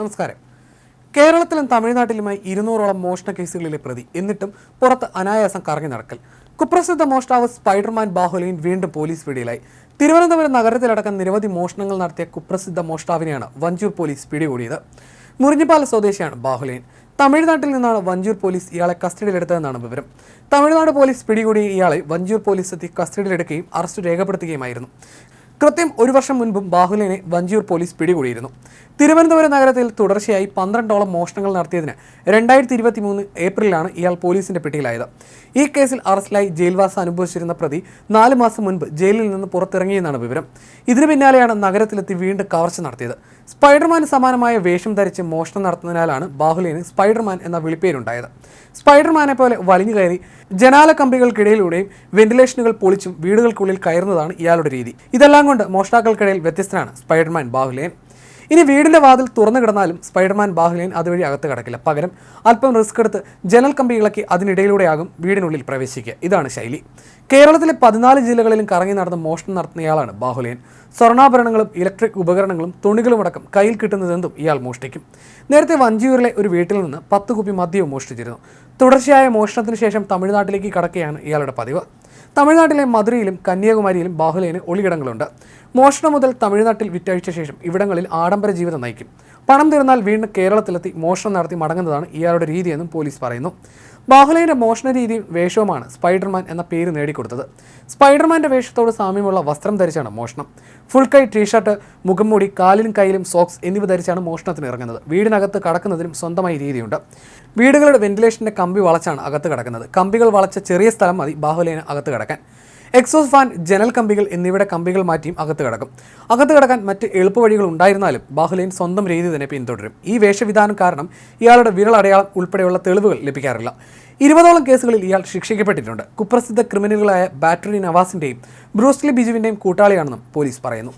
നമസ്കാരം. കേരളത്തിലും തമിഴ്നാട്ടിലുമായി ഇരുന്നൂറോളം മോഷണ കേസുകളിലെ പ്രതി. എന്നിട്ടും പുറത്ത് അനായാസം കറങ്ങി നടക്കൽ. കുപ്രസിദ്ധ മോഷ്ടാവ് സ്പൈഡർമാൻ ബാഹുലിൻ വീണ്ടും പോലീസ് പിടിയിലായി. തിരുവനന്തപുരം നഗരത്തിലടക്കം നിരവധി മോഷണങ്ങൾ നടത്തിയ കുപ്രസിദ്ധ മോഷ്ടാവിനെയാണ് വഞ്ചൂർ പോലീസ് പിടികൂടിയത്. മുറിഞ്ഞിപ്പാല സ്വദേശിയാണ് ബാഹുലിൻ തമിഴ്നാട്ടിൽ നിന്നാണ് വഞ്ചൂർ പോലീസ് ഇയാളെ കസ്റ്റഡിയിലെടുത്തതെന്നാണ് വിവരം. തമിഴ്നാട് പോലീസ് പിടികൂടിയ ഇയാളെ വഞ്ചൂർ പോലീസ് എത്തി കസ്റ്റഡിയിലെടുക്കുകയും അറസ്റ്റ് രേഖപ്പെടുത്തുകയുമായിരുന്നു. കൃത്യം ഒരു വർഷം മുൻപും ബാഹുലിനെ വഞ്ചിയൂർ പോലീസ് പിടികൂടിയിരുന്നു. തിരുവനന്തപുരം നഗരത്തിൽ തുടർച്ചയായി പന്ത്രണ്ടോളം മോഷണങ്ങൾ നടത്തിയതിന് രണ്ടായിരത്തി ഇരുപത്തി മൂന്ന് ഏപ്രിലാണ് ഇയാൾ പോലീസിന്റെ പിടിയിലായത്. ഈ കേസിൽ അറസ്റ്റിലായി ജയിൽവാസം അനുഭവിച്ചിരുന്ന പ്രതി നാല് മാസം മുൻപ് ജയിലിൽ നിന്ന് പുറത്തിറങ്ങിയെന്നാണ് വിവരം. ഇതിനു പിന്നാലെയാണ് നഗരത്തിലെത്തി വീണ്ടും കവർച്ച നടത്തിയത്. സ്പൈഡർമാന് സമാനമായ വേഷം ധരിച്ച് മോഷണം നടത്തുന്നതിനാലാണ് ബാഹുലിന് സ്പൈഡർമാൻ എന്ന വിളിപ്പേരുണ്ടായത്. സ്പൈഡർമാനെ പോലെ വലിഞ്ഞു കയറി ജനാല കമ്പികൾക്കിടയിലൂടെയും വെന്റിലേഷനുകൾ പൊളിച്ചും വീടുകൾക്കുള്ളിൽ കയറുന്നതാണ് ഇയാളുടെ രീതി. ഇതെല്ലാം കൊണ്ട് മോഷ്ടാക്കൾക്കിടയിൽ വ്യത്യസ്തനാണ് സ്പൈഡർമാൻ ബാഹുലേൻ. ഇനി വീടിന്റെ വാതിൽ തുറന്നു കിടന്നാലും സ്പൈഡർമാൻ ബാഹുലേൻ അതുവഴി അകത്ത് കിടക്കില്ല. പകരം അല്പം റിസ്ക് എടുത്ത് ജനൽ കമ്പി ഇളക്കി അതിനിടയിലൂടെയാകും വീടിനുള്ളിൽ പ്രവേശിക്കുക. ഇതാണ് ശൈലി. കേരളത്തിലെ പതിനാല് ജില്ലകളിലും കറങ്ങി നടന്ന് മോഷണം നടത്തുന്നയാളാണ് ബാഹുലേൻ. സ്വർണാഭരണങ്ങളും ഇലക്ട്രിക് ഉപകരണങ്ങളും തുണികളുമടക്കം കയ്യിൽ കിട്ടുന്നതെന്തും ഇയാൾ മോഷ്ടിക്കും. നേരത്തെ വഞ്ചിയൂരിലെ ഒരു വീട്ടിൽ നിന്ന് പത്ത് കുപ്പി മദ്യവും മോഷ്ടിച്ചിരുന്നു. തുടർച്ചയായ മോഷണത്തിന് ശേഷം തമിഴ്നാട്ടിലേക്ക് കടക്കുകയാണ് ഇയാളുടെ പതിവ്. തമിഴ്നാട്ടിലെ മധുരയിലും കന്യാകുമാരിയിലും ബാഹുലേന് ഒളികിടങ്ങളുണ്ട് മോഷണം മുതൽ തമിഴ്നാട്ടിൽ വിറ്റഴിച്ച ശേഷം ഇവിടങ്ങളിൽ ആഡംബര ജീവിതം നയിക്കും. പണം തീർന്നാൽ വീണ്ടും കേരളത്തിലെത്തി മോഷണം നടത്തി മടങ്ങുന്നതാണ് ഇയാളുടെ രീതിയെന്നും പോലീസ് പറയുന്നു. ബാഹുലയുടെ മോഷണ രീതിയും വേഷവുമാണ് സ്പൈഡർമാൻ എന്ന പേര് നേടിക്കൊടുത്തത്. സ്പൈഡർമാന്റെ വേഷത്തോട് സാമ്യമുള്ള വസ്ത്രം ധരിച്ചാണ് മോഷണം. ഫുൾ കൈ ടീഷർട്ട് മുഖംമൂടി കാലിലും കൈയിലും സോക്സ് എന്നിവ ധരിച്ചാണ് മോഷണത്തിന് ഇറങ്ങുന്നത്. വീടിനകത്ത് കടക്കുന്നതിനും സ്വന്തമായി രീതിയുണ്ട്. വീടുകളുടെ വെന്റിലേഷന്റെ കമ്പി വളച്ചാണ് അകത്ത് കടക്കുന്നത്. കമ്പികൾ വളച്ച ചെറിയ സ്ഥലം മതി ബാഹുലേന് അകത്ത് കിടക്കാൻ. എക്സോസ് ഫാൻ ജനൽ കമ്പികൾ എന്നിവയുടെ കമ്പികൾ മാറ്റിയും അകത്ത് കിടക്കും. അകത്ത് കിടക്കാൻ മറ്റ് എളുപ്പവഴികൾ ഉണ്ടായിരുന്നാലും ബാഹുലൈൻ സ്വന്തം രീതി തന്നെ പിന്തുടരും. ഈ വേഷവിധാനം കാരണം ഇയാളുടെ വിരലടയാളം ഉൾപ്പെടെയുള്ള തെളിവുകൾ ലഭിക്കാറില്ല. ഇരുപതോളം കേസുകളിൽ ഇയാൾ ശിക്ഷിക്കപ്പെട്ടിട്ടുണ്ട്. കുപ്രസിദ്ധ ക്രിമിനലുകളായ ബാറ്ററി നവാസിന്റെയും ബ്രൂസ്ലി ബിജുവിന്റെയും കൂട്ടാളിയാണെന്നും പോലീസ് പറയുന്നു.